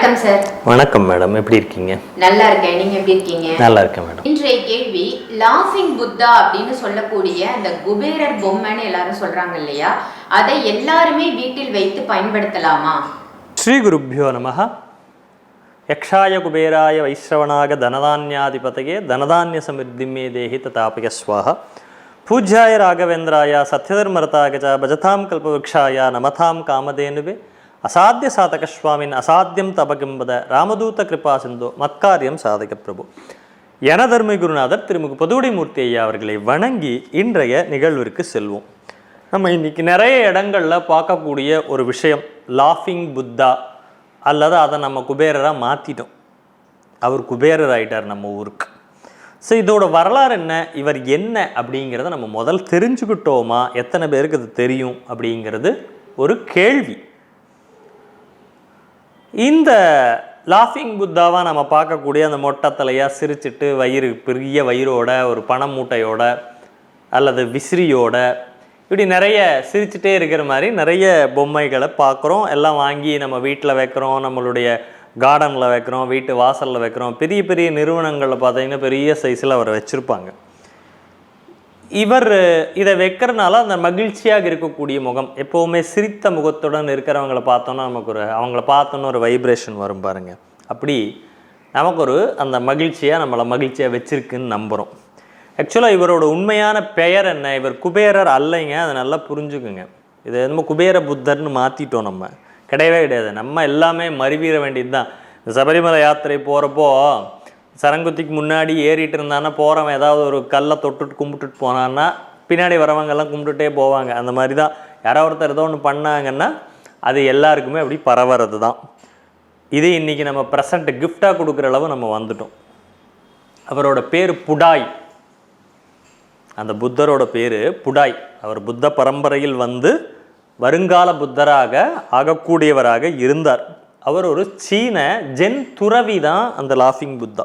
வணக்கம் சார் வணக்கம் மேடம் எப்படி இருக்கீங்க? நல்லா இருக்கேன். நீங்க எப்படி இருக்கீங்க? நல்லா இருக்கேன் மேடம் இன்றைய கேள்வி லாஃபிங் புத்தா அப்படின்னு சொல்லக்கூடிய அந்த குபேரர் பொம்மைன்னு எல்லாரும் சொல்றாங்க இல்லையா? அதை எல்லாருமே வீட்டில் வைத்து பயன்படுத்தலாமா? ஸ்ரீ குருப்பியோ நம யக்ஷாய குபேராய வைஸ்ரவணாக தனதான்யாதிபதையே தனதான்ய சமிருத்திமே தேஹி ததாபய ஸ்வாஹ. பூஜ்யாய ராகவேந்திராய சத்யதர்மரதாக பஜதாம் கல்பவృక్షாய நமதாம் காமதேனுவே அசாத்திய சாதக சுவாமின் அசாத்தியம் தபகிம்பத ராமதூத கிருபா சிந்து மத்காரியம் சாதக பிரபு. என தர்ம குருநாதர் திருமுக பொதுவுடைமூர்த்தி ஐயா அவர்களை வணங்கி இன்றைய நிகழ்விற்கு செல்வோம். நம்ம இன்னைக்கு நிறைய இடங்கள்ல பார்க்கக்கூடிய ஒரு விஷயம் லாஃபிங் புத்தா அல்லது அதை நம்ம குபேரராக மாற்றிட்டோம் அவர் குபேரர் ஆயிட்டார் நம்ம ஊருக்கு. ஸோ இதோட வரலாறு என்ன இவர் என்ன அப்படிங்கிறத நம்ம முதல் தெரிஞ்சுக்கிட்டோமா எத்தனை பேருக்கு அது தெரியும் அப்படிங்கிறது ஒரு கேள்வி. இந்த லாஃபிங் புத்தாவாக நம்ம பார்க்கக்கூடிய அந்த மொட்டை தலையாக சிரிச்சிட்டு வயிறு பெரிய வயிறோட ஒரு பணம் மூட்டையோட அல்லது விசிறியோட இப்படி நிறைய சிரிச்சிட்டே இருக்கிற மாதிரி நிறைய பொம்மைகளை பார்க்குறோம். எல்லாம் வாங்கி நம்ம வீட்டில் வைக்கிறோம் நம்மளுடைய கார்டனில் வைக்கிறோம் வீட்டு வாசலில் வைக்கிறோம். பெரிய பெரிய நிறுவனங்களில் பார்த்தீங்கன்னா பெரிய சைஸில் அவரை வச்சுருப்பாங்க. இவர் இதை வைக்கிறனால அந்த மகிழ்ச்சியாக இருக்கக்கூடிய முகம் எப்போவுமே சிரித்த முகத்துடன் இருக்கிறவங்கள பார்த்தோன்னா நமக்கு ஒரு அவங்கள பார்த்தோன்னு ஒரு வைப்ரேஷன் வரும் பாருங்கள் அப்படி நமக்கு ஒரு அந்த மகிழ்ச்சியாக நம்மளை மகிழ்ச்சியாக வச்சுருக்குன்னு நம்புகிறோம் ஆக்சுவலாக இவரோட உண்மையான பெயர் என்ன? இவர் குபேரர் அல்லைங்க அதை நல்லா புரிஞ்சுக்குங்க. இது என்னமோ குபேர புத்தர்னு மாற்றிட்டோம் நம்ம. கிடையவே கிடையாது. நம்ம எல்லாமே மறுவீர வேண்டியது தான் இந்த சபரிமலை யாத்திரை போகிறப்போ சரங்குத்திக்கு முன்னாடி ஏறிட்டு இருந்தான்னா போகிறவன் ஏதாவது ஒரு கல்லை தொட்டுட்டு கும்பிட்டுட்டு போனான்னா பின்னாடி வரவங்கெல்லாம் கும்பிட்டுட்டே போவாங்க. அந்த மாதிரி தான் யாரோ ஒருத்தர் ஏதோ ஒன்று பண்ணாங்கன்னா அது எல்லாருக்குமே அப்படி பரவறது தான் இது இன்றைக்கி நம்ம ப்ரெசண்ட்டு கிஃப்டாக கொடுக்குற அளவு நம்ம வந்துட்டோம். அவரோட பேர் புடாய். அந்த புத்தரோட பேர் புடாய். அவர் புத்த பரம்பரையில் வந்து வருங்கால புத்தராக ஆகக்கூடியவராக இருந்தார். அவர் ஒரு சீன ஜென் துறவி தான் அந்த லாஃபிங் புத்தா.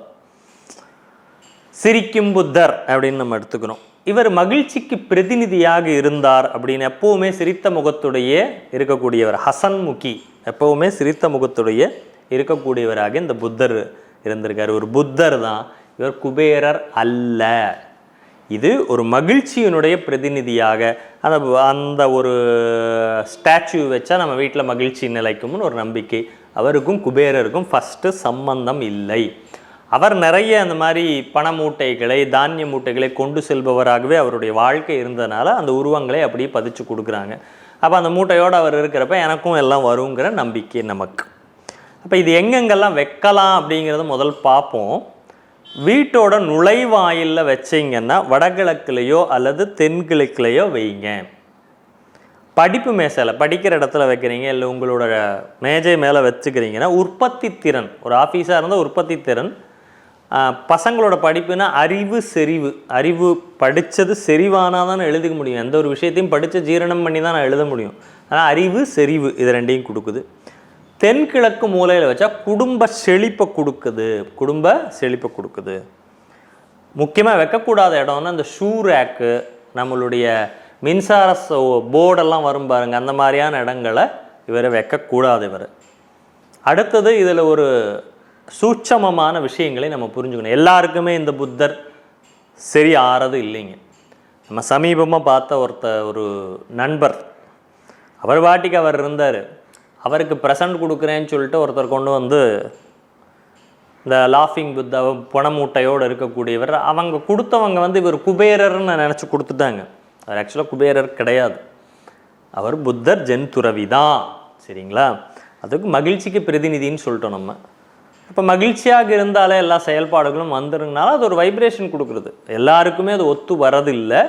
சிரிக்கும் புத்தர் அப்படின்னு நம்ம எடுத்துக்கிறோம் இவர் மகிழ்ச்சிக்கு பிரதிநிதியாக இருந்தார் அப்படின்னு எப்போவுமே சிரித்த முகத்துடைய இருக்கக்கூடியவர் ஹசன் முகி. எப்போவுமே சிரித்த முகத்துடைய இருக்கக்கூடியவராக இந்த புத்தர் இருந்திருக்கார். ஒரு புத்தர் தான். இவர் குபேரர் அல்ல. இது ஒரு மகிழ்ச்சியினுடைய பிரதிநிதியாக. அந்த அந்த ஒரு ஸ்டாச்சு வச்சா நம்ம வீட்டில் மகிழ்ச்சி நிலைக்கும்னு ஒரு நம்பிக்கை. அவருக்கும் குபேரருக்கும் ஃபஸ்ட்டு சம்பந்தம் இல்லை. அவர் நிறைய அந்த மாதிரி பண மூட்டைகளை தானிய மூட்டைகளை கொண்டு செல்பவராகவே அவருடைய வாழ்க்கை இருந்ததுனால அந்த உருவங்களை அப்படியே பதிச்சு கொடுக்குறாங்க. அப்போ அந்த மூட்டையோடு அவர் இருக்கிறப்ப எனக்கும் எல்லாம் வருங்கிற நம்பிக்கை நமக்கு. அப்போ இது எங்கெங்கெல்லாம் வைக்கலாம் அப்படிங்கிறத முதல் பார்ப்போம். வீட்டோட நுழைவாயிலில் வச்சிங்கன்னா வடகிழக்குலையோ அல்லது தென்கிழக்குலேயோ வைங்க. படிப்பு மேசையில் படிக்கிற இடத்துல வைக்கிறீங்க இல்லை உங்களோட மேஜை மேலே வச்சுக்கிறீங்கன்னா உற்பத்தி திறன் ஒரு ஆஃபீஸாக இருந்தால் உற்பத்தி திறன் பசங்களோட படிப்புனா அறிவு செறிவு. அறிவு படித்தது செறிவானால் தான் எழுதிக்க முடியும். எந்த ஒரு விஷயத்தையும் படித்து ஜீரணம் பண்ணி தான் நான் எழுத முடியும். ஆனால் அறிவு செறிவு இது ரெண்டையும் கொடுக்குது. தென்கிழக்கு மூலையில் வச்சா குடும்ப செழிப்பை கொடுக்குது. குடும்ப செழிப்பை கொடுக்குது. முக்கியமாக வைக்கக்கூடாத இடம்னா இந்த ஷூ ரேக்கு நம்மளுடைய மின்சார சோ- போர்டெல்லாம் வரும் பாருங்க. அந்த மாதிரியான இடங்களை இவரை வைக்கக்கூடாது இவர். அடுத்தது இதில் ஒரு சூட்சமமான விஷயங்களை நம்ம புரிஞ்சுக்கணும். எல்லாருக்குமே இந்த புத்தர் சரி ஆறது இல்லைங்க. நம்ம சமீபமாக பார்த்த ஒருத்த ஒரு நண்பர். அவர் பாட்டிக்கு அவர் இருந்தார். அவருக்கு ப்ரெசன்ட் கொடுக்குறேன்னு சொல்லிட்டு ஒருத்தர் கொண்டு வந்து இந்த லாஃபிங் புத்தா பணமூட்டையோடு இருக்கக்கூடியவர் அவங்க கொடுத்தவங்க வந்து இவர் குபேரர்னு நினச்சி கொடுத்துட்டாங்க. அவர் ஆக்சுவலாக குபேரர் கிடையாது. அவர் புத்தர் ஜென் துறவி தான் சரிங்களா? அதுக்கு மகிழ்ச்சிக்கு பிரதிநிதின்னு சொல்லிட்டோம் நம்ம. இப்போ மகிழ்ச்சியாக இருந்தாலே எல்லா செயல்பாடுகளும் வந்துருங்கனால அது ஒரு வைப்ரேஷன் கொடுக்குறது. எல்லாருக்குமே அது ஒத்து வரதில்லை.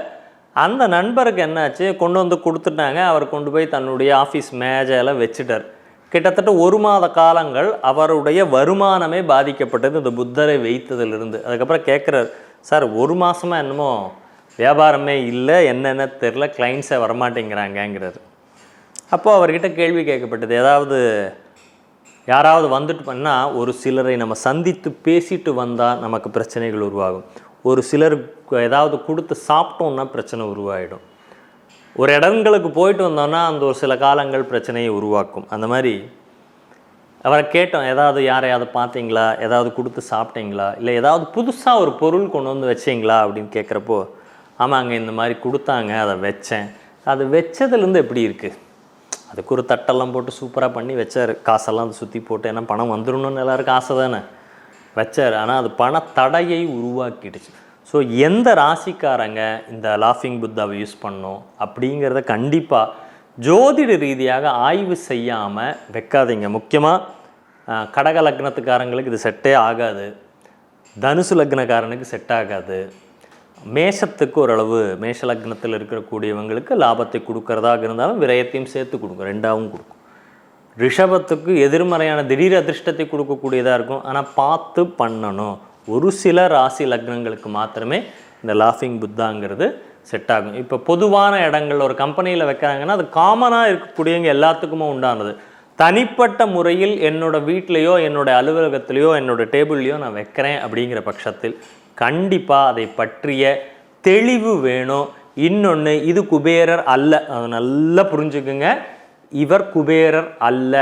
அந்த நண்பருக்கு என்னாச்சு? கொண்டு வந்து கொடுத்துட்டாங்க. அவர் கொண்டு போய் தன்னுடைய ஆஃபீஸ் மேஜையெல்லாம் வச்சுட்டார். கிட்டத்தட்ட ஒரு மாத காலங்கள் அவருடைய வருமானமே பாதிக்கப்பட்டது. இந்த புத்தரை வைத்ததிலிருந்து. அதுக்கப்புறம் கேட்குறாரு சார் ஒரு மாதமாக என்னமோ வியாபாரமே இல்லை. என்னென்ன தெரில கிளைண்ட்ஸை வரமாட்டேங்கிறாங்கங்கிறாரு. அப்போ அவர்கிட்ட கேள்வி கேட்கப்பட்டது ஏதாவது யாராவது வந்துட்டு பண்ணால் ஒரு சிலரை நம்ம சந்தித்து பேசிட்டு வந்தால் நமக்கு பிரச்சனைகள் உருவாகும். ஒரு சிலருக்கு ஏதாவது கொடுத்து சாப்பிட்டோம்னா பிரச்சனை உருவாகிடும் ஒரு இடங்களுக்கு போயிட்டு வந்தோன்னா அந்த ஒரு சில காலங்கள் பிரச்சனையை உருவாக்கும். அந்த மாதிரி அவரை கேட்டோம் ஏதாவது யாரையாவது பார்த்தீங்களா? ஏதாவது கொடுத்து சாப்பிட்டீங்களா? இல்லை ஏதாவது புதுசாக ஒரு பொருள் கொண்டு வந்து வச்சீங்களா? அப்படின்னு கேட்குறப்போ ஆமாங்க இந்த மாதிரி கொடுத்தாங்க அதை வச்சேன். அது வச்சதுலேருந்து எப்படி இருக்குது அதுக்கு ஒரு தட்டெல்லாம் போட்டு சூப்பராக பண்ணி வச்சார். காசெல்லாம் அதை சுற்றி போட்டு ஏன்னா பணம் வந்துடணும்னு எல்லாருக்கும் ஆசை தானே? வச்சார். ஆனால் அது பண தடையை உருவாக்கிடுச்சு. ஸோ எந்த ராசிக்காரங்க இந்த லாஃபிங் புத்தாவை யூஸ் பண்ணும் அப்படிங்கிறத கண்டிப்பாக ஜோதிட ரீதியாக ஆய்வு செய்யாமல் வைக்காதீங்க. முக்கியமாக கடக லக்னத்துக்காரங்களுக்கு இது செட்டே ஆகாது. தனுசு லக்னக்காரனுக்கு செட் ஆகாது. மேஷத்துக்கு ஓரளவு மேஷ லக்னத்தில் இருக்கக்கூடியவங்களுக்கு லாபத்தை கொடுக்கறதாக இருந்தாலும் விரயத்தையும் சேர்த்து கொடுக்கும் ரெண்டாவும் கொடுக்கும். ரிஷபத்துக்கு எதிர்மறையான திடீர் அதிர்ஷ்டத்தை கொடுக்கக்கூடியதாக இருக்கும். ஆனால் பார்த்து பண்ணணும். ஒரு சில ராசி லக்னங்களுக்கு மாத்திரமே இந்த லாஃபிங் புத்தாங்கிறது செட் ஆகும். இப்போ பொதுவான இடங்கள் ஒரு கம்பெனியில் வைக்கிறாங்கன்னா அது காமனாக இருக்கக்கூடியவங்க எல்லாத்துக்குமே உண்டானது. தனிப்பட்ட முறையில் என்னோட வீட்லேயோ என்னோடய அலுவலகத்திலேயோ என்னோடய டேபிள்லையோ நான் வைக்கிறேன் அப்படிங்கிற பட்சத்தில் கண்டிப்பாக அதை பற்றிய தெளிவு வேணும். இன்னொன்று இது குபேரர் அல்ல. அது நல்லா புரிஞ்சுக்குங்க. இவர் குபேரர் அல்ல.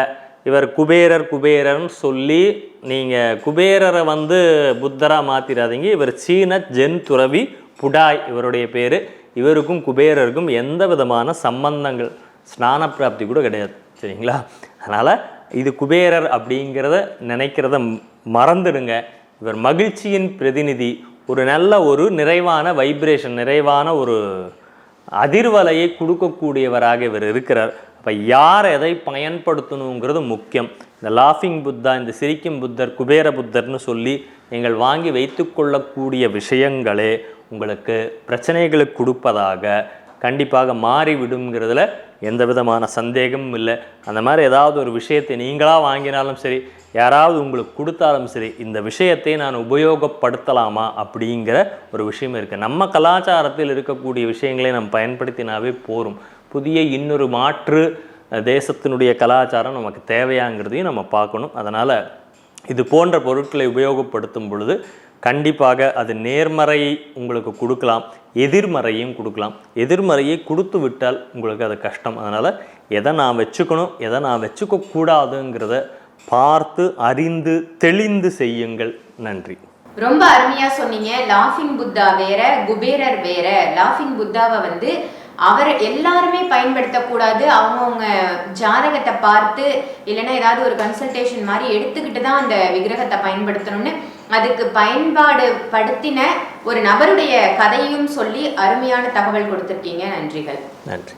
இவர் குபேரர் குபேரர்னு சொல்லி நீங்கள் குபேரரை வந்து புத்தராக மாற்றிடாதீங்க இவர் சீன ஜென் துறவி புடாய் இவருடைய பேர். இவருக்கும் குபேரருக்கும் எந்த விதமான சம்பந்தங்கள் ஸ்நான பிராப்தி கூட கிடையாது. சரிங்களா? அதனால் இது குபேரர் அப்படிங்கிறத நினைக்கிறத மறந்துடுங்க. இவர் மகிழ்ச்சியின் பிரதிநிதி ஒரு நல்ல ஒரு நிறைவான வைப்ரேஷன் நிறைவான ஒரு அதிர்வலையை கொடுக்கக்கூடியவராக இவர் இருக்கிறார். அப்போ யார் எதை பயன்படுத்தணுங்கிறது முக்கியம். இந்த லாஃபிங் புத்தா இந்த சிரிக்கும் புத்தர் குபேர புத்தர்னு சொல்லி நீங்கள் வாங்கி வைத்துக்கொள்ளக்கூடிய விஷயங்களே உங்களுக்கு பிரச்சனைகளை கொடுப்பதாக கண்டிப்பாக மாறிவிடுங்கிறதுல எந்த விதமான சந்தேகமும் இல்லை. அந்த மாதிரி ஏதாவது ஒரு விஷயத்தை நீங்களாக வாங்கினாலும் சரி யாராவது உங்களுக்கு கொடுத்தாலும் சரி இந்த விஷயத்தை நான் உபயோகப்படுத்தலாமா அப்படிங்கிற ஒரு விஷயம் இருக்குது நம்ம கலாச்சாரத்தில் இருக்கக்கூடிய விஷயங்களை நம்ம பயன்படுத்தினாவே போரும். புதிய இன்னொரு மாற்று தேசத்தினுடைய கலாச்சாரம் நமக்கு தேவையாங்கிறதையும் நம்ம பார்க்கணும். அதனால் இது போன்ற பொருட்களை உபயோகப்படுத்தும் பொழுது கண்டிப்பாக அது நேர்மறை உங்களுக்கு கொடுக்கலாம். எதிர்மறையும் கொடுக்கலாம். எதிர்மறையை கொடுத்து விட்டால் உங்களுக்கு அது கஷ்டம். அதனால் எதை நான் வச்சுக்கணும் எதை நான் வச்சுக்கக்கூடாதுங்கிறத பார்த்து அறிந்து தெளிந்து செய்யுங்கள். நன்றி. ரொம்ப அருமையா சொன்னீங்க. லாஃபிங் புத்தா வேற குபேரர் வேற. லாஃபிங் புத்தாவை வந்து அவர் எல்லாருமே பயன்படுத்தக்கூடாது. அவங்கவுங்க ஜாதகத்தை பார்த்து இல்லைன்னா ஏதாவது ஒரு கன்சல்டேஷன் மாதிரி எடுத்துக்கிட்டு தான் அந்த விக்கிரகத்தை பயன்படுத்தணும்னு அதுக்கு பயன்பாடு படுத்தின ஒரு நபருடைய கதையும் சொல்லி அருமையான தகவல் கொடுத்துருக்கீங்க. நன்றிகள். நன்றி.